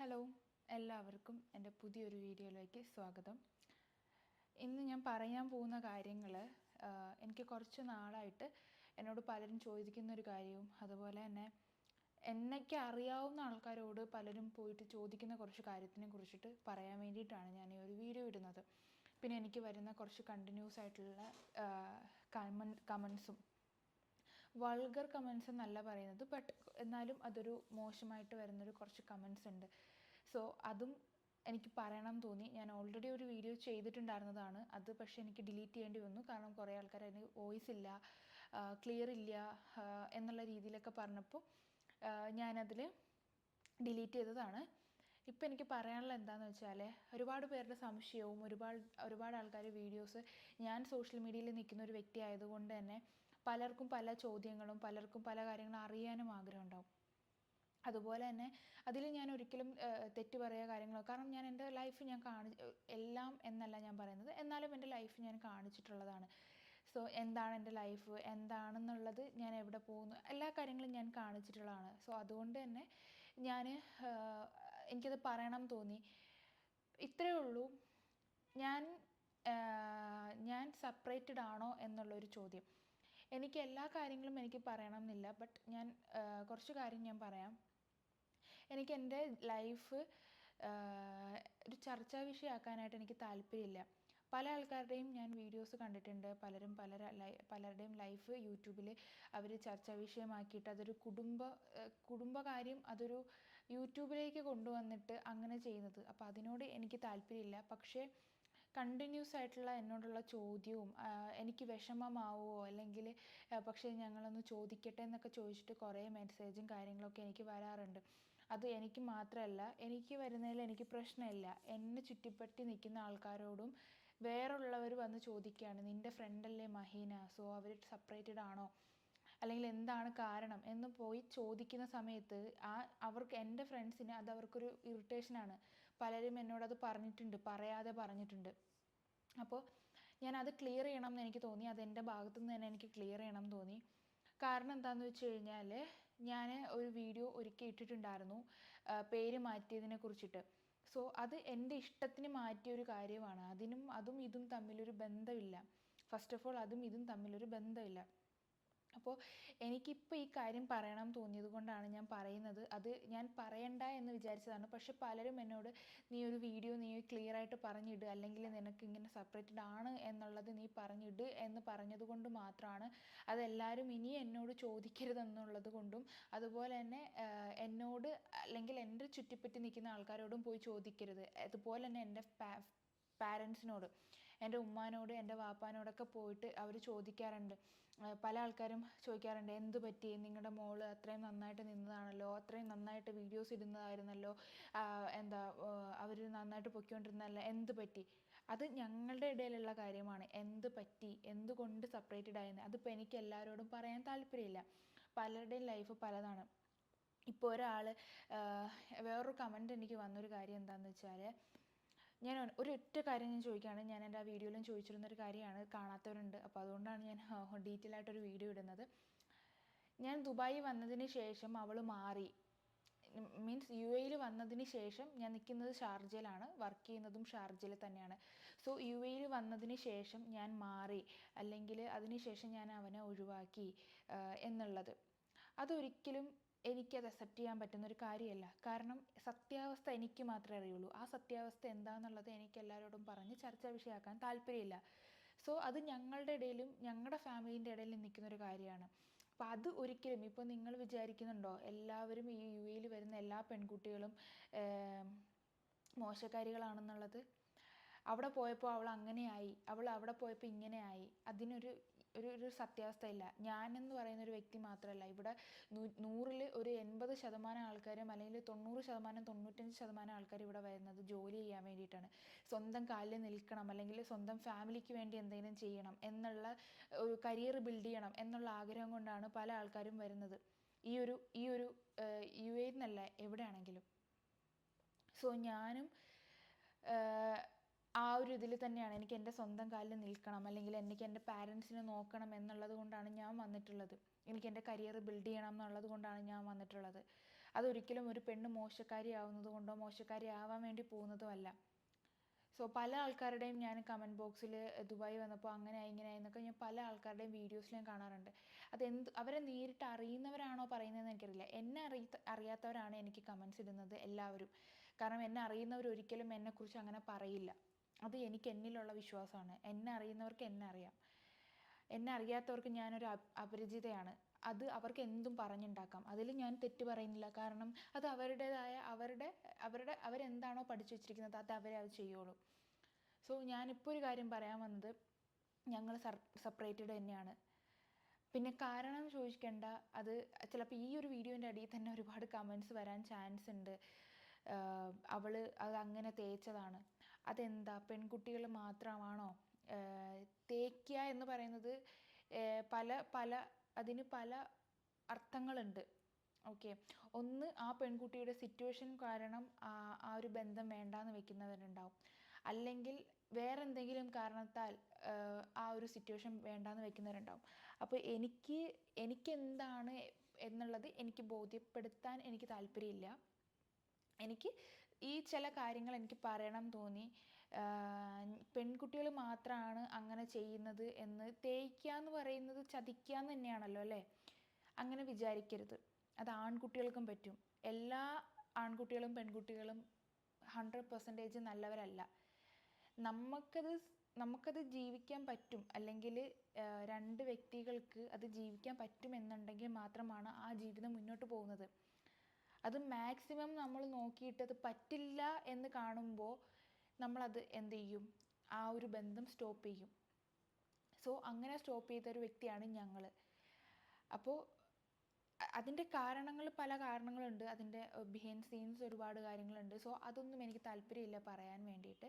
Hello എല്ലാവർക്കും എന്റെ പുതിയൊരു വീഡിയോയിലേക്ക് സ്വാഗതം. ഇന്ന് ഞാൻ പറയാൻ പോകുന്ന കാര്യങ്ങൾ എനിക്ക് കുറച്ച് നാളായിട്ട് എന്നോട് പലരും ചോദിക്കുന്ന ഒരു കാര്യവും അതുപോലെ തന്നെ എന്നൊക്കെ അറിയാവുന്ന ആൾക്കാരോട് പലരും പോയിട്ട് ചോദിക്കുന്ന കുറച്ച് കാര്യത്തിനെ കുറിച്ചിട്ട് പറയാൻ വേണ്ടിയിട്ടാണ് ഞാൻ ഈ ഒരു വീഡിയോ ഇടുന്നത്. പിന്നെ എനിക്ക് വരുന്ന കുറച്ച് കണ്ടിന്യൂസ് ആയിട്ടുള്ള കമൻ കമൻസും വൾഗർ കമൻസ് എന്നല്ല പറയുന്നത് ബട്ട് എന്നാലും അതൊരു മോശമായിട്ട് വരുന്നൊരു കുറച്ച് കമൻസ് ഉണ്ട്. സോ അതും എനിക്ക് പറയണം തോന്നി. ഞാൻ ഓൾറെഡി ഒരു വീഡിയോ ചെയ്തിട്ടുണ്ടായിരുന്നതാണ്. അത് പക്ഷേ എനിക്ക് ഡിലീറ്റ് ചെയ്യേണ്ടി വന്നു. കാരണം കുറേ ആൾക്കാർ അതിന് വോയിസ് ഇല്ല ക്ലിയർ ഇല്ല എന്നുള്ള രീതിയിലൊക്കെ പറഞ്ഞപ്പോൾ ഞാനതിൽ ഡിലീറ്റ് ചെയ്തതാണ്. ഇപ്പം എനിക്ക് പറയാനുള്ള എന്താണെന്ന് വെച്ചാൽ ഒരുപാട് പേരുടെ സംശയവും ഒരുപാട് ഒരുപാട് ആൾക്കാർ വീഡിയോസ് ഞാൻ സോഷ്യൽ മീഡിയയിൽ നിൽക്കുന്ന ഒരു വ്യക്തി ആയതുകൊണ്ട് തന്നെ പലർക്കും പല ചോദ്യങ്ങളും പലർക്കും പല കാര്യങ്ങളും അറിയാനും ആഗ്രഹം ഉണ്ടാവും അതുപോലെ തന്നെ അതിൽ ഞാൻ ഒരിക്കലും തെറ്റ് പറയുക കാര്യങ്ങളോ കാരണം ഞാൻ എന്റെ ലൈഫ് ഞാൻ കാണി എല്ലാം എന്നല്ല ഞാൻ പറയുന്നത്. എന്നാലും എന്റെ ലൈഫ് ഞാൻ കാണിച്ചിട്ടുള്ളതാണ്. സോ എന്താണ് എന്റെ ലൈഫ് എന്താണെന്നുള്ളത് ഞാൻ എവിടെ പോകുന്നു? എല്ലാ കാര്യങ്ങളും ഞാൻ കാണിച്ചിട്ടുള്ളതാണ്. സോ അതുകൊണ്ട് തന്നെ ഞാൻ എനിക്കത് പറയണം തോന്നി. ഇത്രയേ ഉള്ളൂ. ഞാൻ ഞാൻ സെപ്പറേറ്റഡ് ആണോ എന്നുള്ളൊരു ചോദ്യം. എനിക്ക് എല്ലാ കാര്യങ്ങളും എനിക്ക് പറയണം എന്നില്ല ബട്ട് ഞാൻ കുറച്ച് കാര്യം ഞാൻ പറയാം. എനിക്ക് എന്റെ ലൈഫ് ഒരു ചർച്ചാ വിഷയമാക്കാനായിട്ട് എനിക്ക് താല്പര്യമില്ല. പല ആൾക്കാരുടെയും ഞാൻ വീഡിയോസ് കണ്ടിട്ടുണ്ട് പലരും പല പലരുടെയും ലൈഫ് യൂട്യൂബിൽ അവർ ചർച്ചാ വിഷയമാക്കിയിട്ട് അതൊരു കുടുംബ കുടുംബകാര്യം അതൊരു യൂട്യൂബിലേക്ക് കൊണ്ടുവന്നിട്ട് അങ്ങനെ ചെയ്യുന്നത്. അപ്പോൾ അതിനോട് എനിക്ക് താല്പര്യമില്ല. പക്ഷേ കണ്ടിന്യൂസ് ആയിട്ടുള്ള എന്നോടുള്ള ചോദ്യവും എനിക്ക് വിഷമമാവുമോ അല്ലെങ്കിൽ പക്ഷേ ഞങ്ങളൊന്ന് ചോദിക്കട്ടെ എന്നൊക്കെ ചോദിച്ചിട്ട് കുറേ മെസ്സേജും കാര്യങ്ങളൊക്കെ എനിക്ക് വരാറുണ്ട്. അത് എനിക്ക് മാത്രമല്ല എനിക്ക് വരുന്നതിൽ എനിക്ക് പ്രശ്നമില്ല. എന്നെ ചുറ്റിപ്പറ്റി നിൽക്കുന്ന ആൾക്കാരോടും വേറുള്ളവർ വന്ന് ചോദിക്കുകയാണ് നിന്റെ ഫ്രണ്ടല്ലേ മഹീന? സോ അവർ സെപ്പറേറ്റഡ് ആണോ? അല്ലെങ്കിൽ എന്താണ് കാരണം? എന്ന് പോയി ചോദിക്കുന്ന സമയത്ത് ആ അവർക്ക് എന്റെ ഫ്രണ്ട്സിന് അത് അവർക്കൊരു ഇറിറ്റേഷനാണ് പലരും എന്നോടത് പറഞ്ഞിട്ടുണ്ട് പറയാതെ പറഞ്ഞിട്ടുണ്ട്. അപ്പോൾ ഞാൻ അത് ക്ലിയർ ചെയ്യണം എന്ന് എനിക്ക് തോന്നി അത് എന്റെ ഭാഗത്തു നിന്ന് തന്നെ എനിക്ക് ക്ലിയർ ചെയ്യണം എന്ന് തോന്നി. കാരണം എന്താണെന്ന് വെച്ച് കഴിഞ്ഞാൽ ഞാൻ ഒരു വീഡിയോ ഒരുക്കി ഇട്ടിട്ടുണ്ടായിരുന്നു പേര് മാറ്റിയതിനെ കുറിച്ചിട്ട്. സോ അത് എന്റെ ഇഷ്ടത്തിന് മാറ്റിയ ഒരു കാര്യമാണ്. അതിനും അതും ഇതും തമ്മിലൊരു ബന്ധമില്ല. ഫസ്റ്റ് ഓഫ് ഓൾ അതും ഇതും തമ്മിലൊരു ബന്ധമില്ല. അപ്പോൾ എനിക്കിപ്പോൾ ഈ കാര്യം പറയണം തോന്നിയത് കൊണ്ടാണ് ഞാൻ പറയുന്നത്. അത് ഞാൻ പറയണ്ട എന്ന് വിചാരിച്ചതാണ്. പക്ഷെ പലരും എന്നോട് നീ ഒരു വീഡിയോ നീ ക്ലിയർ ആയിട്ട് പറഞ്ഞിട്. അല്ലെങ്കിൽ നിനക്ക് ഇങ്ങനെ സെപ്പറേറ്റഡ് ആണ് എന്നുള്ളത് നീ പറഞ്ഞിട് എന്ന് പറഞ്ഞത് കൊണ്ട് മാത്രമാണ് അതെല്ലാവരും ഇനി എന്നോട് ചോദിക്കരുതെന്നുള്ളത് കൊണ്ടും അതുപോലെ തന്നെ എന്നോട് അല്ലെങ്കിൽ എന്റെ ചുറ്റിപ്പറ്റി നിൽക്കുന്ന ആൾക്കാരോടും പോയി ചോദിക്കരുത്. അതുപോലെ തന്നെ എന്റെ പാരൻസിനോട് എന്റെ ഉമ്മാനോട് എന്റെ വാപ്പാനോടൊക്കെ പോയിട്ട് അവർ ചോദിക്കാറുണ്ട്. പല ആൾക്കാരും ചോദിക്കാറുണ്ട് എന്ത് പറ്റി? നിങ്ങളുടെ മോൾ അത്രയും നന്നായിട്ട് നിന്നതാണല്ലോ? അത്രയും നന്നായിട്ട് വീഡിയോസ് ഇടുന്നതായിരുന്നല്ലോ? എന്താ അവർ നന്നായിട്ട് പൊയ്ക്കൊണ്ടിരുന്നല്ല എന്ത് പറ്റി? അത് ഞങ്ങളുടെ ഇടയിലുള്ള കാര്യമാണ്. എന്ത് പറ്റി? എന്തുകൊണ്ട് സെപ്പറേറ്റഡ് ആയെന്ന് അതിപ്പോൾ എനിക്ക് എല്ലാവരോടും പറയാൻ താല്പര്യമില്ല. പലരുടെയും ലൈഫ് പലതാണ്. ഇപ്പോൾ ഒരാൾ വേറൊരു കമന്റ് എനിക്ക് വന്നൊരു കാര്യം എന്താണെന്ന് വെച്ചാൽ ഞാൻ ഒരൊറ്റ കാര്യം ഞാൻ ചോദിക്കുകയാണ് ഞാൻ എന്റെ ആ വീഡിയോയിലും ചോദിച്ചിരുന്ന ഒരു കാര്യമാണ്. കാണാത്തവരുണ്ട്. അപ്പോൾ അതുകൊണ്ടാണ് ഞാൻ ഡീറ്റെയിൽ ആയിട്ടൊരു വീഡിയോ ഇടുന്നത്. ഞാൻ ദുബായി വന്നതിന് ശേഷം അവൾ മാറി. മീൻസ് യു എയിൽ വന്നതിന് ശേഷം ഞാൻ നിൽക്കുന്നത് ഷാർജയിലാണ്. വർക്ക് ചെയ്യുന്നതും ഷാർജയിൽ തന്നെയാണ്. സോ യു എയിൽ വന്നതിന് ശേഷം ഞാൻ മാറി. അല്ലെങ്കിൽ അതിന് ശേഷം ഞാൻ അവനെ ഒഴിവാക്കി എന്നുള്ളത്. അതൊരിക്കലും എനിക്കത് അക്സെപ്റ്റ് ചെയ്യാൻ പറ്റുന്ന ഒരു കാര്യമല്ല. കാരണം സത്യാവസ്ഥ എനിക്ക് മാത്രമേ അറിയുള്ളൂ. ആ സത്യാവസ്ഥ എന്താണെന്നുള്ളത് എനിക്ക് എല്ലാവരോടും പറഞ്ഞ് ചർച്ചാ വിഷയമാക്കാൻ താല്പര്യമില്ല. സോ അത് ഞങ്ങളുടെ ഇടയിലും ഞങ്ങളുടെ ഫാമിലീന്റെ ഇടയിലും നിൽക്കുന്ന ഒരു കാര്യമാണ്. അപ്പോൾ അത് ഒരിക്കലും ഇപ്പോൾ നിങ്ങൾ വിചാരിക്കുന്നുണ്ടോ? എല്ലാവരും ഈ യു എയിൽ വരുന്ന എല്ലാ പെൺകുട്ടികളും മോശക്കാരികളാണെന്നുള്ളത്? അവിടെ പോയപ്പോൾ അവൾ അങ്ങനെയായി അവൾ അവിടെ പോയപ്പോൾ ഇങ്ങനെയായി അതിനൊരു ഒരു ഒരു സത്യാവസ്ഥയില്ല. ഞാനെന്ന് പറയുന്ന ഒരു വ്യക്തി മാത്രമല്ല ഇവിടെ നൂറിൽ ഒരു എൺപത് ശതമാനം ആൾക്കാരും അല്ലെങ്കിൽ തൊണ്ണൂറ് ശതമാനം തൊണ്ണൂറ്റഞ്ച് ശതമാനം ആൾക്കാർ ഇവിടെ വരുന്നത് ജോലി ചെയ്യാൻ വേണ്ടിയിട്ടാണ്. സ്വന്തം കാലിൽ നിൽക്കണം അല്ലെങ്കിൽ സ്വന്തം ഫാമിലിക്ക് വേണ്ടി എന്തെങ്കിലും ചെയ്യണം എന്നുള്ള ഒരു കരിയർ ബിൽഡ് ചെയ്യണം എന്നുള്ള ആഗ്രഹം കൊണ്ടാണ് പല ആൾക്കാരും വരുന്നത്. ഈ ഒരു ഈ ഒരു യു എ എന്നല്ല എവിടെയാണെങ്കിലും. സോ ഞാനും ആ ഒരു ഇതിൽ തന്നെയാണ് എനിക്ക് എന്റെ സ്വന്തം കാലിൽ നിൽക്കണം അല്ലെങ്കിൽ എനിക്ക് എന്റെ പാരൻസിനെ നോക്കണം എന്നുള്ളത് കൊണ്ടാണ് ഞാൻ വന്നിട്ടുള്ളത്. എനിക്ക് എന്റെ കരിയർ ബിൽഡ് ചെയ്യണം എന്നുള്ളത് കൊണ്ടാണ് ഞാൻ വന്നിട്ടുള്ളത്. അതൊരിക്കലും ഒരു പെണ്ണ് മോശക്കാരി ആവുന്നത് കൊണ്ടോ മോശക്കാരി ആവാൻ വേണ്ടി പോകുന്നതോ അല്ല. സോ പല ആൾക്കാരുടെയും ഞാൻ കമന്റ് ബോക്സിൽ ദുബായി വന്നപ്പോൾ അങ്ങനെ ഇങ്ങനെ എന്നൊക്കെ ഞാൻ പല ആൾക്കാരുടെയും വീഡിയോസിൽ ഞാൻ കാണാറുണ്ട്. അതെന്ത് അവരെ നേരിട്ട് അറിയുന്നവരാണോ പറയുന്നതെന്ന് എനിക്കറിയില്ല. എന്നെ അറിയ അറിയാത്തവരാണ് എനിക്ക് കമൻസ് ഇടുന്നത് എല്ലാവരും. കാരണം എന്നെ അറിയുന്നവർ ഒരിക്കലും എന്നെക്കുറിച്ച് അങ്ങനെ പറയില്ല. അത് എനിക്ക് എന്നിലുള്ള വിശ്വാസമാണ്. എന്നെ അറിയുന്നവർക്ക് എന്നെ അറിയാം. എന്നെ അറിയാത്തവർക്ക് ഞാനൊരു അപരിചിതയാണ്. അത് അവർക്ക് എന്തും പറഞ്ഞുണ്ടാക്കാം. അതിൽ ഞാൻ തെറ്റ് പറയുന്നില്ല. കാരണം അത് അവരുടേതായ അവരുടെ അവരുടെ അവരെന്താണോ പഠിച്ചു വെച്ചിരിക്കുന്നത് അത് അവരെ അത് ചെയ്യുള്ളൂ. സോ ഞാനിപ്പോൾ ഒരു കാര്യം പറയാൻ വന്നത് ഞങ്ങൾ സെപ്പറേറ്റഡ് തന്നെയാണ്. പിന്നെ കാരണം ചോദിക്കേണ്ട. അത് ചിലപ്പോൾ ഈ ഒരു വീഡിയോന്റെ അടിയിൽ തന്നെ ഒരുപാട് കമൻസ് വരാൻ ചാൻസ് ഉണ്ട്. അവൾ അത് അങ്ങനെ തേച്ചതാണ്. അതെന്താ? പെൺകുട്ടികൾ മാത്രമാണോ? തേക്കുക എന്ന് പറയുന്നത് പല പല അതിന് പല അർത്ഥങ്ങളുണ്ട്. ഓക്കെ. ഒന്ന് ആ പെൺകുട്ടിയുടെ സിറ്റുവേഷൻ കാരണം ആ ഒരു ബന്ധം വേണ്ടാന്ന് വെക്കുന്നവരുണ്ടാവും. അല്ലെങ്കിൽ വേറെ എന്തെങ്കിലും കാരണത്താൽ ആ ഒരു സിറ്റുവേഷൻ വേണ്ടാന്ന് വെക്കുന്നവരുണ്ടാവും. അപ്പോൾ എനിക്ക് എനിക്ക് എന്താണ് എന്നുള്ളത് എനിക്ക് ബോധ്യപ്പെടുത്താൻ എനിക്ക് താല്പര്യമില്ല. എനിക്ക് ഈ ചില കാര്യങ്ങൾ എനിക്ക് പറയണം തോന്നി. പെൺകുട്ടികൾ മാത്രമാണ് അങ്ങനെ ചെയ്യുന്നത് എന്ന് തേയ്ക്കുക എന്ന് പറയുന്നത് ചതിക്കുക എന്ന് തന്നെയാണല്ലോ അല്ലേ? അങ്ങനെ വിചാരിക്കരുത്. അത് ആൺകുട്ടികൾക്കും പറ്റും. എല്ലാ ആൺകുട്ടികളും പെൺകുട്ടികളും ഹൺഡ്രഡ് പെർസെന്റേജ് നല്ലവരല്ല. നമുക്കത് നമുക്കത് ജീവിക്കാൻ പറ്റും. അല്ലെങ്കിൽ രണ്ട് വ്യക്തികൾക്ക് അത് ജീവിക്കാൻ പറ്റും എന്നുണ്ടെങ്കിൽ മാത്രമാണ് ആ ജീവിതം മുന്നോട്ട് പോകുന്നത്. അത് മാക്സിമം നമ്മൾ നോക്കിയിട്ട് അത് പറ്റില്ല എന്ന് കാണുമ്പോൾ നമ്മളത് എന്ത് ചെയ്യും? ആ ഒരു ബന്ധം സ്റ്റോപ്പ് ചെയ്യും. സോ അങ്ങനെ സ്റ്റോപ്പ് ചെയ്ത ഒരു വ്യക്തിയാണ് ഞങ്ങൾ അപ്പോൾ അതിന്റെ കാരണങ്ങൾ പല കാരണങ്ങളുണ്ട്. അതിന്റെ ബിഹൈൻഡ് സീൻസ് ഒരുപാട് കാര്യങ്ങളുണ്ട്. സോ അതൊന്നും എനിക്ക് താല്പര്യമില്ല പറയാൻ വേണ്ടിയിട്ട്.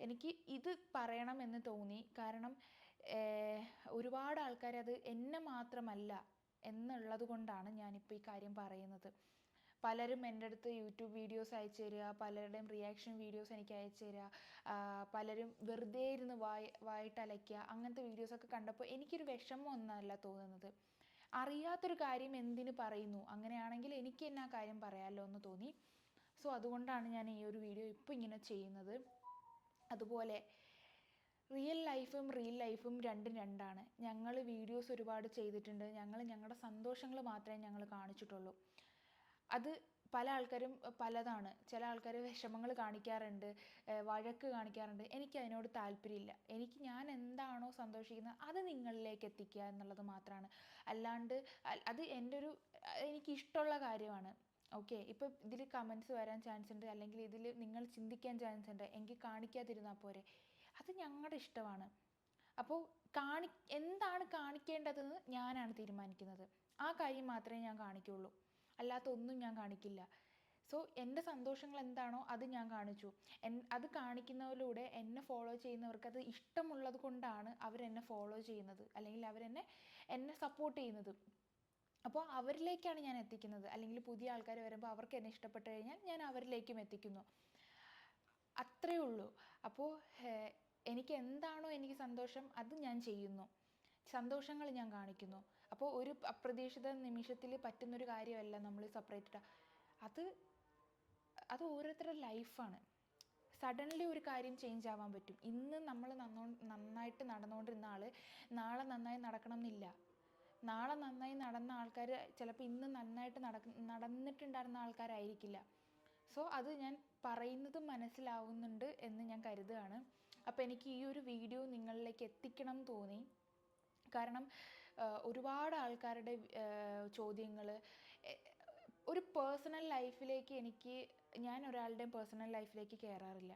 എനിക്ക് ഇത് പറയണം എന്ന് തോന്നി. കാരണം ഒരുപാട് ആൾക്കാർ അത് എന്നെ മാത്രമല്ല എന്നുള്ളത് കൊണ്ടാണ് ഞാനിപ്പോൾ ഈ കാര്യം പറയുന്നത്. പലരും എന്റെ അടുത്ത് യൂട്യൂബ് വീഡിയോസ് അയച്ചു തരിക പലരുടെയും റിയാക്ഷൻ വീഡിയോസ് എനിക്ക് അയച്ചു തരിക പലരും വെറുതെ ഇരുന്ന് വായി വായിട്ടലയ്ക്കുക അങ്ങനത്തെ വീഡിയോസൊക്കെ കണ്ടപ്പോൾ എനിക്കൊരു വിഷമം ഒന്നല്ല തോന്നുന്നത്. അറിയാത്തൊരു കാര്യം എന്തിന് പറയുന്നു? അങ്ങനെയാണെങ്കിൽ എനിക്ക് തന്നെ ആ കാര്യം പറയാമല്ലോ എന്ന് തോന്നി. സോ അതുകൊണ്ടാണ് ഞാൻ ഈ ഒരു വീഡിയോ ഇപ്പോൾ ഇങ്ങനെ ചെയ്യുന്നത്. അതുപോലെ റിയൽ ലൈഫും റിയൽ ലൈഫും രണ്ടും രണ്ടാണ്. ഞങ്ങൾ വീഡിയോസ് ഒരുപാട് ചെയ്തിട്ടുണ്ട്. ഞങ്ങൾ ഞങ്ങളുടെ സന്തോഷങ്ങൾ മാത്രമേ ഞങ്ങൾ കാണിച്ചിട്ടുള്ളൂ. അത് പല ആൾക്കാരും പലതാണ്. ചില ആൾക്കാർ വിഷമങ്ങൾ കാണിക്കാറുണ്ട് വഴക്ക് കാണിക്കാറുണ്ട്. എനിക്ക് അതിനോട് താല്പര്യമില്ല. എനിക്ക് ഞാൻ എന്താണോ സന്തോഷിക്കുന്നത് അത് നിങ്ങളിലേക്ക് എത്തിക്കുക എന്നുള്ളത് മാത്രമാണ് അല്ലാണ്ട് അത് എന്റെ ഒരു എനിക്ക് ഇഷ്ടമുള്ള കാര്യമാണ്. ഓക്കെ ഇപ്പോൾ ഇതിൽ കമൻസ് വരാൻ ചാൻസ് ഉണ്ട് അല്ലെങ്കിൽ ഇതിൽ നിങ്ങൾ ചിന്തിക്കാൻ ചാൻസ് ഉണ്ട് എങ്കിൽ കാണിക്കാതിരുന്നാൽ പോരെ. അത് ഞങ്ങളുടെ ഇഷ്ടമാണ്. അപ്പോൾ കാണി എന്താണ് കാണിക്കേണ്ടതെന്ന് ഞാനാണ് തീരുമാനിക്കുന്നത്. ആ കാര്യം മാത്രമേ ഞാൻ കാണിക്കുള്ളൂ. അല്ലാത്ത ഒന്നും ഞാൻ കാണിക്കില്ല. സോ എന്റെ സന്തോഷങ്ങൾ എന്താണോ അത് ഞാൻ കാണിച്ചു. എൻ അത് കാണിക്കുന്നതിലൂടെ എന്നെ ഫോളോ ചെയ്യുന്നവർക്ക് അത് ഇഷ്ടമുള്ളത് കൊണ്ടാണ് അവരെന്നെ ഫോളോ ചെയ്യുന്നത്. അല്ലെങ്കിൽ അവരെന്നെ എന്നെ സപ്പോർട്ട് ചെയ്യുന്നത്. അപ്പോൾ അവരിലേക്കാണ് ഞാൻ എത്തിക്കുന്നത്. അല്ലെങ്കിൽ പുതിയ ആൾക്കാർ വരുമ്പോൾ അവർക്ക് എന്നെ ഇഷ്ടപ്പെട്ട് കഴിഞ്ഞാൽ ഞാൻ അവരിലേക്കും എത്തിക്കുന്നു. അത്രയേ ഉള്ളൂ. അപ്പോൾ എനിക്ക് എന്താണോ എനിക്ക് സന്തോഷം അത് ഞാൻ ചെയ്യുന്നു. സന്തോഷങ്ങൾ ഞാൻ കാണിക്കുന്നു. അപ്പോൾ ഒരു അപ്രതീക്ഷിത നിമിഷത്തിൽ പറ്റുന്നൊരു കാര്യമല്ല നമ്മൾ സെപ്പറേറ്റഡ് അത് അത് ഓരോരുത്തരുടെ ലൈഫാണ് സഡൻലി ഒരു കാര്യം ചേഞ്ച് ആവാൻ പറ്റും. ഇന്ന് നമ്മൾ നന്നോ നന്നായിട്ട് നടന്നുകൊണ്ടിരുന്ന ആൾ നാളെ നന്നായി നടക്കണം എന്നില്ല നാളെ നന്നായി നടന്ന ആൾക്കാർ ചിലപ്പോൾ ഇന്ന് നന്നായിട്ട് നടക്ക നടന്നിട്ടുണ്ടായിരുന്ന ആൾക്കാരായിരിക്കില്ല. സോ അത് ഞാൻ പറയുന്നത് മനസ്സിലാവുന്നുണ്ട് എന്ന് ഞാൻ കരുതുകയാണ്. അപ്പോൾ എനിക്ക് ഈ ഒരു വീഡിയോ നിങ്ങളിലേക്ക് എത്തിക്കണം തോന്നി. കാരണം ഒരുപാട് ആൾക്കാരുടെ ചോദ്യങ്ങൾ ഒരു പേഴ്സണൽ ലൈഫിലേക്ക് എനിക്ക് ഞാൻ ഒരാളുടെയും പേഴ്സണൽ ലൈഫിലേക്ക് കയറാറില്ല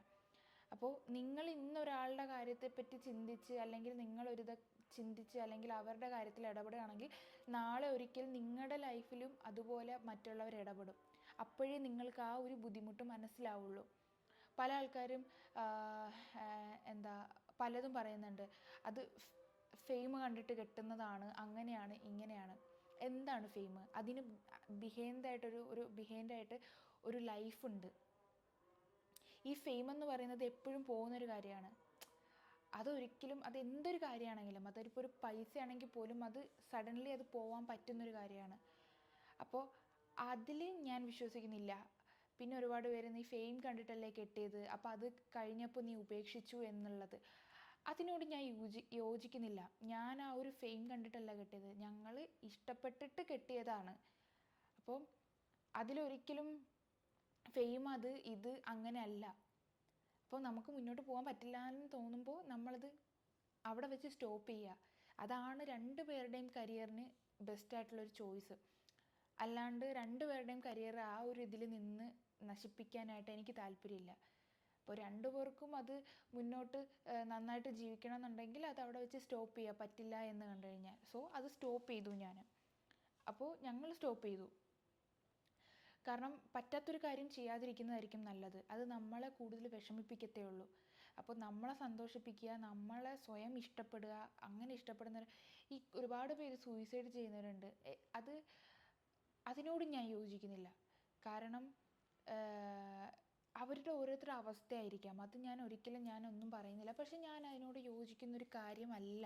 അപ്പോൾ നിങ്ങൾ ഇന്ന് ഒരാളുടെ കാര്യത്തെപ്പറ്റി ചിന്തിച്ച് അല്ലെങ്കിൽ നിങ്ങളൊരിത് ചിന്തിച്ച് അല്ലെങ്കിൽ അവരുടെ കാര്യത്തിൽ ഇടപെടുകയാണെങ്കിൽ നാളെ ഒരിക്കൽ നിങ്ങളുടെ ലൈഫിലും അതുപോലെ മറ്റുള്ളവർ ഇടപെടും. അപ്പോഴേ നിങ്ങൾക്ക് ആ ഒരു ബുദ്ധിമുട്ട് മനസ്സിലാവുള്ളൂ. പല ആൾക്കാരും എന്താ പലതും പറയുന്നുണ്ട്. അത് ഫെയിം കണ്ടിട്ട് കെട്ടുന്നതാണ് അങ്ങനെയാണ് ഇങ്ങനെയാണ്. എന്താണ് ഫെയിം അതിന് ബിഹൈൻഡായിട്ടൊരു ഒരു ബിഹൈൻഡായിട്ട് ഒരു ലൈഫുണ്ട് ഈ ഫെയിം എന്ന് പറയുന്നത് എപ്പോഴും പോകുന്നൊരു കാര്യമാണ്. അതൊരിക്കലും അത് എന്തൊരു കാര്യമാണെങ്കിലും അതൊരിപ്പോൾ ഒരു പൈസ ആണെങ്കിൽ പോലും അത് സഡൻലി അത് പോകാൻ പറ്റുന്നൊരു കാര്യമാണ്. അപ്പോൾ അതിൽ ഞാൻ വിശ്വസിക്കുന്നില്ല. പിന്നെ ഒരുപാട് പേര് നീ ഫെയിം കണ്ടിട്ടല്ലേ കെട്ടിയത്? അപ്പോൾ അത് കഴിഞ്ഞപ്പോൾ നീ ഉപേക്ഷിച്ചു എന്നുള്ളത്. അതിനോട് ഞാൻ യോജി യോജിക്കുന്നില്ല. ഞാൻ ആ ഒരു ഫെയിം കണ്ടിട്ടല്ല കെട്ടിയത്. ഞങ്ങൾ ഇഷ്ടപ്പെട്ടിട്ട് കെട്ടിയതാണ്. അപ്പോൾ അതിലൊരിക്കലും ഫെയിം അത് ഇത് അങ്ങനെ അല്ല അപ്പോൾ നമുക്ക് മുന്നോട്ട് പോകാൻ പറ്റില്ല എന്ന് തോന്നുമ്പോൾ നമ്മളത് അവിടെ വെച്ച് സ്റ്റോപ്പ് ചെയ്യുക അതാണ് രണ്ട് പേരുടെയും കരിയറിന് ആയിട്ടുള്ളൊരു ചോയ്സ് അല്ലാണ്ട് രണ്ട് പേരുടെയും കരിയർ ആ ഒരു ഇതിൽ നിന്ന് നശിപ്പിക്കാനായിട്ട് എനിക്ക് താല്പര്യമില്ല. അപ്പോൾ രണ്ടു പേർക്കും അത് മുന്നോട്ട് നന്നായിട്ട് ജീവിക്കണം എന്നുണ്ടെങ്കിൽ അത് അവിടെ വെച്ച് സ്റ്റോപ്പ് ചെയ്യാൻ പറ്റില്ല എന്ന് കണ്ടു കഴിഞ്ഞാൽ. സോ അത് സ്റ്റോപ്പ് ചെയ്തു ഞാൻ. അപ്പോൾ ഞങ്ങൾ സ്റ്റോപ്പ് ചെയ്തു. കാരണം പറ്റാത്തൊരു കാര്യം ചെയ്യാതിരിക്കുന്നതായിരിക്കും നല്ലത്. അത് നമ്മളെ കൂടുതൽ വിഷമിപ്പിക്കത്തേ ഉള്ളൂ. അപ്പോൾ നമ്മളെ സന്തോഷിപ്പിക്കുക നമ്മളെ സ്വയം ഇഷ്ടപ്പെടുക അങ്ങനെ ഇഷ്ടപ്പെടുന്നവർ ഈ ഒരുപാട് പേര് സൂയിസൈഡ് ചെയ്യുന്നവരുണ്ട്. അത് അതിനോട് ഞാൻ യോജിക്കുന്നില്ല. കാരണം അവരുടെ ഓരോരുത്തരുടെ അവസ്ഥയായിരിക്കാം. അത് ഞാൻ ഒരിക്കലും ഞാനൊന്നും പറയുന്നില്ല. പക്ഷെ ഞാൻ അതിനോട് യോജിക്കുന്ന ഒരു കാര്യമല്ല.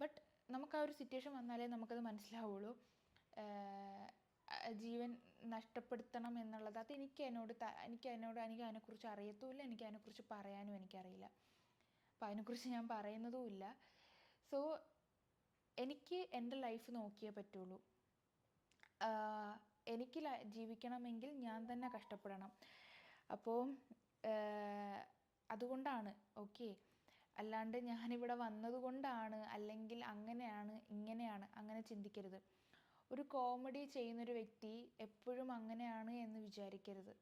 ബട്ട് നമുക്ക് ആ ഒരു സിറ്റുവേഷൻ വന്നാലേ നമുക്കത് മനസ്സിലാവുള്ളൂ. ജീവൻ നഷ്ടപ്പെടുത്തണം എന്നുള്ളത് അത് എനിക്ക് എന്നോട് എനിക്ക് അതിനോട് എനിക്ക് അതിനെക്കുറിച്ച് അറിയത്തുമില്ല. എനിക്ക് അതിനെക്കുറിച്ച് പറയാനും എനിക്കറിയില്ല. അപ്പം അതിനെക്കുറിച്ച് ഞാൻ പറയുന്നതുമില്ല സോ എനിക്ക് എന്റെ ലൈഫ് നോക്കിയേ പറ്റുള്ളൂ. എനിക്ക് ജീവിക്കണമെങ്കിൽ ഞാൻ തന്നെ കഷ്ടപ്പെടണം. അപ്പോൾ അതുകൊണ്ടാണ്. ഓക്കെ. അല്ലാണ്ട് ഞാനിവിടെ വന്നതുകൊണ്ടാണ് അല്ലെങ്കിൽ അങ്ങനെയാണ് ഇങ്ങനെയാണ് അങ്ങനെ ചിന്തിക്കരുത്. ഒരു കോമഡി ചെയ്യുന്നൊരു വ്യക്തി എപ്പോഴും അങ്ങനെയാണ് എന്ന് വിചാരിക്കരുത്.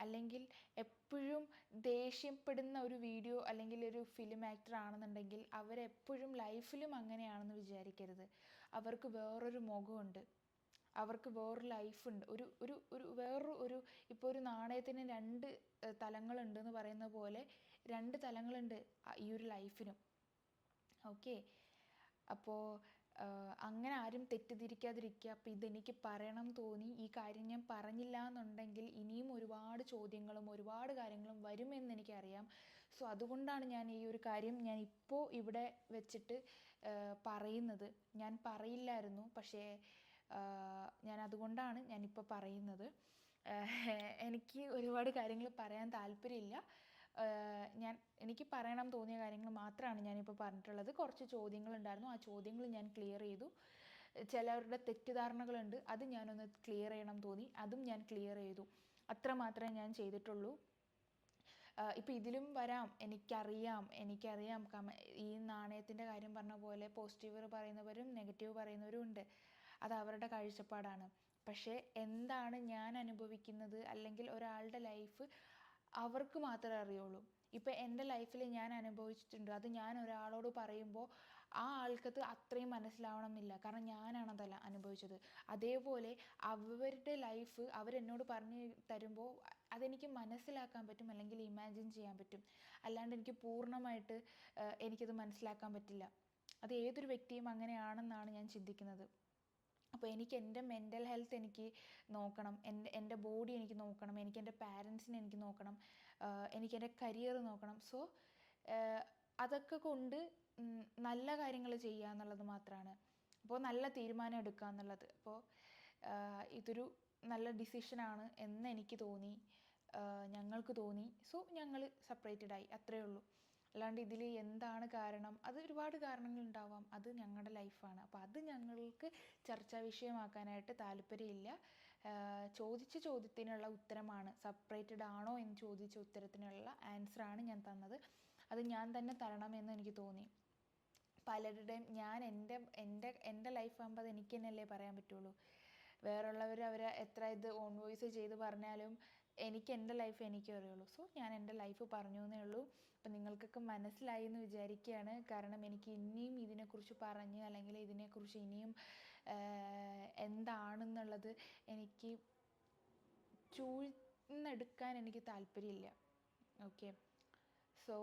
അല്ലെങ്കിൽ എപ്പോഴും ദേഷ്യപ്പെടുന്ന ഒരു വീഡിയോ അല്ലെങ്കിൽ ഒരു ഫിലിം ആക്ടർ ആണെന്നുണ്ടെങ്കിൽ അവരെപ്പോഴും ലൈഫിലും അങ്ങനെയാണെന്ന് വിചാരിക്കരുത്. അവർക്ക് വേറൊരു മുഖമുണ്ട്. അവർക്ക് വേറൊരു ലൈഫുണ്ട് ഒരു ഒരു ഒരു വേറൊരു ഒരു ഇപ്പോൾ ഒരു നാണയത്തിന് രണ്ട് തലങ്ങളുണ്ട് എന്ന് പറയുന്ന പോലെ രണ്ട് തലങ്ങളുണ്ട് ഈ ഒരു ലൈഫിനും ഓക്കെ അപ്പോൾ അങ്ങനെ ആരും തെറ്റിദ്ധരിക്കാതിരിക്കുക. അപ്പോൾ ഇതെനിക്ക് പറയണം തോന്നി. ഈ കാര്യം ഞാൻ പറഞ്ഞില്ല എന്നുണ്ടെങ്കിൽ ഇനിയും ഒരുപാട് ചോദ്യങ്ങളും ഒരുപാട് കാര്യങ്ങളും വരുമെന്ന് എനിക്കറിയാം. സോ അതുകൊണ്ടാണ് ഞാൻ ഈ ഒരു കാര്യം ഞാൻ ഇപ്പോൾ ഇവിടെ വെച്ചിട്ട് പറയുന്നത്. ഞാൻ പറയില്ലായിരുന്നു. പക്ഷേ ഞാൻ അതുകൊണ്ടാണ് ഞാനിപ്പോൾ പറയുന്നത്. എനിക്ക് ഒരുപാട് കാര്യങ്ങൾ പറയാൻ താല്പര്യമില്ല. ഞാൻ എനിക്ക് പറയണം തോന്നിയ കാര്യങ്ങൾ മാത്രമാണ് ഞാനിപ്പോൾ പറഞ്ഞിട്ടുള്ളത്. കുറച്ച് ചോദ്യങ്ങളുണ്ടായിരുന്നു. ആ ചോദ്യങ്ങൾ ഞാൻ ക്ലിയർ ചെയ്തു. ചിലവരുടെ തെറ്റിദ്ധാരണകളുണ്ട്. അത് ഞാനൊന്ന് ക്ലിയർ ചെയ്യണം തോന്നി. അതും ഞാൻ ക്ലിയർ ചെയ്തു. അത്ര മാത്രമേ ഞാൻ ചെയ്തിട്ടുള്ളൂ. ഇപ്പം ഇതിലും വരാം. എനിക്കറിയാം. എനിക്കറിയാം. കമ ഈ നാണയത്തിന്റെ കാര്യം പറഞ്ഞ പോലെ പോസിറ്റീവ് പറയുന്നവരും നെഗറ്റീവ് പറയുന്നവരും ഉണ്ട്. അത് അവരുടെ കാഴ്ചപ്പാടാണ്. പക്ഷേ എന്താണ് ഞാൻ അനുഭവിക്കുന്നത് അല്ലെങ്കിൽ ഒരാളുടെ ലൈഫ് അവർക്ക് മാത്രമേ അറിയുള്ളൂ. ഇപ്പം എന്റെ ലൈഫിൽ ഞാൻ അനുഭവിച്ചിട്ടുണ്ട്. അത് ഞാൻ ഒരാളോട് പറയുമ്പോൾ ആ ആൾക്കത് അത്രയും മനസ്സിലാവണമെന്നില്ല. കാരണം ഞാനാണ് അതല്ല അനുഭവിച്ചത്. അതേപോലെ അവരുടെ ലൈഫ് അവരെന്നോട് പറഞ്ഞു തരുമ്പോൾ അതെനിക്ക് മനസ്സിലാക്കാൻ പറ്റും അല്ലെങ്കിൽ ഇമാജിൻ ചെയ്യാൻ പറ്റും. അല്ലാണ്ട് എനിക്ക് പൂർണമായിട്ട് എനിക്ക് എനിക്കത് മനസ്സിലാക്കാൻ പറ്റില്ല. അത് ഏതൊരു വ്യക്തിയും അങ്ങനെയാണെന്നാണ് ഞാൻ ചിന്തിക്കുന്നത്. അപ്പോൾ എനിക്ക് എന്റെ മെന്റൽ ഹെൽത്ത് എനിക്ക് നോക്കണം. എന്റെ എന്റെ ബോഡി എനിക്ക് നോക്കണം. എനിക്ക് എന്റെ പാരൻസിനെ എനിക്ക് നോക്കണം. എനിക്ക് എന്റെ കരിയർ നോക്കണം. സോ അതൊക്കെ കൊണ്ട് നല്ല കാര്യങ്ങൾ ചെയ്യുക എന്നുള്ളത് മാത്രമാണ് അപ്പോൾ നല്ല തീരുമാനം എടുക്കുക എന്നുള്ളത്. അപ്പോൾ ഇതൊരു നല്ല ഡിസിഷനാണ് എന്ന് എനിക്ക് തോന്നി. ഞങ്ങൾക്ക് തോന്നി. സോ ഞങ്ങൾ സെപ്പറേറ്റഡ് ആയി. അത്രയേ ഉള്ളൂ. അല്ലാണ്ട് ഇതിൽ എന്താണ് കാരണം? അത് ഒരുപാട് കാരണങ്ങൾ ഉണ്ടാവാം. അത് ഞങ്ങളുടെ ലൈഫാണ് അപ്പോൾ അത് ഞങ്ങൾക്ക് ചർച്ചാ വിഷയമാക്കാനായിട്ട് താല്പര്യമില്ല. ചോദിച്ച ചോദ്യത്തിനുള്ള ഉത്തരമാണ്. സെപ്പറേറ്റഡ് ആണോ എന്ന് ചോദിച്ച ഉത്തരത്തിനുള്ള ആൻസറാണ് ഞാൻ തന്നത്. അത് ഞാൻ തന്നെ തരണമെന്ന് എനിക്ക് തോന്നി. പലരുടെയും ഞാൻ എന്റെ എന്റെ എന്റെ ലൈഫ് ആകുമ്പോൾ അത് എനിക്ക് തന്നെയല്ലേ പറയാൻ പറ്റുള്ളൂ. വേറുള്ളവർ അവരെ എത്ര ഇത് ഓൺ വോയിസ് ചെയ്ത് പറഞ്ഞാലും എനിക്ക് എന്റെ ലൈഫ് എനിക്കേ അറിയുള്ളൂ. സോ ഞാൻ എന്റെ ലൈഫ് പറഞ്ഞു എന്നേ ഉള്ളൂ. അപ്പം നിങ്ങൾക്കൊക്കെ മനസ്സിലായി എന്ന് വിചാരിക്കുകയാണ് കാരണം എനിക്ക് ഇനിയും ഇതിനെക്കുറിച്ച് പറഞ്ഞ് അല്ലെങ്കിൽ ഇതിനെക്കുറിച്ച് ഇനിയും എന്താണെന്നുള്ളത് എനിക്ക് ചൂഴ്ന്നെടുക്കാൻ എനിക്ക് താല്പര്യമില്ല. ഓക്കെ. സോ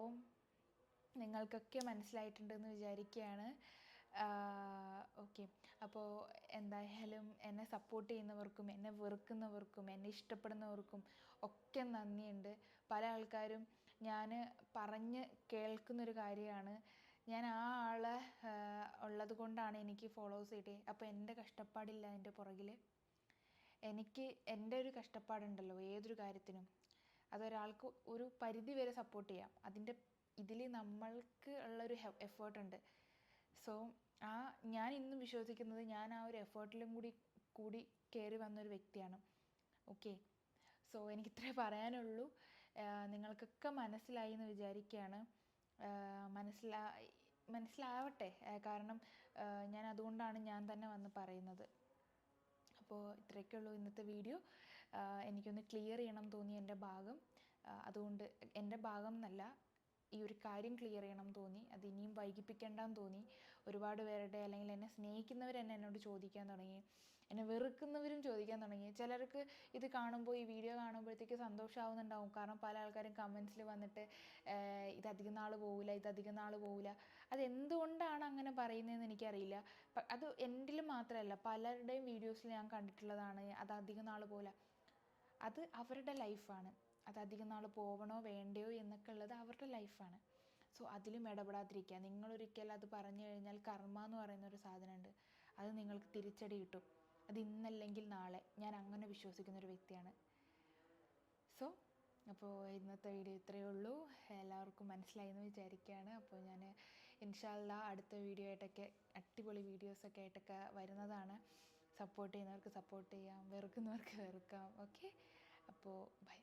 നിങ്ങൾക്കൊക്കെ മനസ്സിലായിട്ടുണ്ടെന്ന് വിചാരിക്കുകയാണ് ഓക്കെ. അപ്പോൾ എന്തായാലും എന്നെ സപ്പോർട്ട് ചെയ്യുന്നവർക്കും എന്നെ വെറുക്കുന്നവർക്കും എന്നെ ഇഷ്ടപ്പെടുന്നവർക്കും ഒക്കെ നന്ദിയുണ്ട്. പല ആൾക്കാരും ഞാൻ പറഞ്ഞ് കേൾക്കുന്നൊരു കാര്യമാണ്. ഞാൻ ആ ആളെ ഉള്ളത് കൊണ്ടാണ് എനിക്ക് ഫോളോവേഴ്സ് കിട്ടിയത് അപ്പോൾ എന്റെ കഷ്ടപ്പാടില്ല അതിന്റെ പുറകിൽ എനിക്ക് എന്റെ ഒരു കഷ്ടപ്പാടുണ്ടല്ലോ ഏതൊരു കാര്യത്തിനും. അതൊരാൾക്ക് ഒരു പരിധി വരെ സപ്പോർട്ട് ചെയ്യാം. അതിന്റെ ഇതിൽ നമ്മൾക്ക് ഉള്ളൊരു എഫേർട്ട് ഉണ്ട്. സോ ആ ഞാൻ ഇന്നും വിശ്വസിക്കുന്നത് ഞാൻ ആ ഒരു എഫേർട്ടിലും കൂടി കൂടി കയറി വന്നൊരു വ്യക്തിയാണ്. ഓക്കെ സോ എനിക്ക് ഇത്രേ പറയാനുള്ളൂ. നിങ്ങൾക്കൊക്കെ മനസ്സിലായി എന്ന് വിചാരിക്കുകയാണ് മനസ്സിലാ മനസ്സിലാവട്ടെ. കാരണം ഞാൻ അതുകൊണ്ടാണ് ഞാൻ തന്നെ വന്ന് പറയുന്നത്. അപ്പോൾ ഇത്രയൊക്കെ ഉള്ളൂ ഇന്നത്തെ വീഡിയോ. എനിക്കൊന്ന് ക്ലിയർ ചെയ്യണം തോന്നി എന്റെ ഭാഗം. അതുകൊണ്ട് എന്റെ ഭാഗം എന്നല്ല ഈ ഒരു കാര്യം ക്ലിയർ ചെയ്യണം തോന്നി. അത് ഇനിയും വൈകിപ്പിക്കേണ്ടെന്ന് തോന്നി. ഒരുപാട് പേരുടെ അല്ലെങ്കിൽ എന്നെ സ്നേഹിക്കുന്നവർ തന്നെ എന്നോട് ചോദിക്കാൻ തുടങ്ങി. എന്നെ വെറുക്കുന്നവരും ചോദിക്കാൻ തുടങ്ങി. ചിലർക്ക് ഇത് കാണുമ്പോൾ ഈ വീഡിയോ കാണുമ്പോഴത്തേക്ക് സന്തോഷമാവുന്നുണ്ടാവും കാരണം പല ആൾക്കാരും കമൻസിൽ വന്നിട്ട് "ഏർ, ഇത് അധികം നാൾ പോവില്ല ഇത് അധികം നാൾ പോവില്ല അത് എന്തുകൊണ്ടാണ് അങ്ങനെ പറയുന്നതെന്ന് എനിക്കറിയില്ല. അത് എന്റിൽ മാത്രമല്ല പലരുടെയും വീഡിയോസിൽ ഞാൻ കണ്ടിട്ടുള്ളതാണ്. അത് അധികം നാൾ പോവില്ല അത് അവരുടെ ലൈഫാണ് അത് അധികം നാൾ പോവണോ വേണ്ടയോ എന്നൊക്കെ ഉള്ളത് അവരുടെ ലൈഫാണ് സോ അതിലും ഇടപെടാതിരിക്കുക. നിങ്ങളൊരിക്കൽ അത് പറഞ്ഞു കഴിഞ്ഞാൽ കർമ്മ എന്ന് പറയുന്ന ഒരു സാധനമുണ്ട്. അത് നിങ്ങൾക്ക് തിരിച്ചടി കിട്ടും. അത് ഇന്നല്ലെങ്കിൽ നാളെ. ഞാൻ അങ്ങനെ വിശ്വസിക്കുന്ന ഒരു വ്യക്തിയാണ്. സോ അപ്പോൾ ഇന്നത്തെ വീഡിയോ ഇത്രയേ ഉള്ളൂ. എല്ലാവർക്കും മനസ്സിലായി എന്ന് വിചാരിക്കുകയാണ്. അപ്പോൾ ഞാൻ ഇൻഷാല്ല അടുത്ത വീഡിയോ ആയിട്ടൊക്കെ അടിപൊളി വീഡിയോസൊക്കെ ആയിട്ടൊക്കെ വരുന്നതാണ്. സപ്പോർട്ട് ചെയ്യുന്നവർക്ക് സപ്പോർട്ട് ചെയ്യാം. വെറുക്കുന്നവർക്ക് വെറുക്കാം. ഓക്കെ അപ്പോൾ ബൈ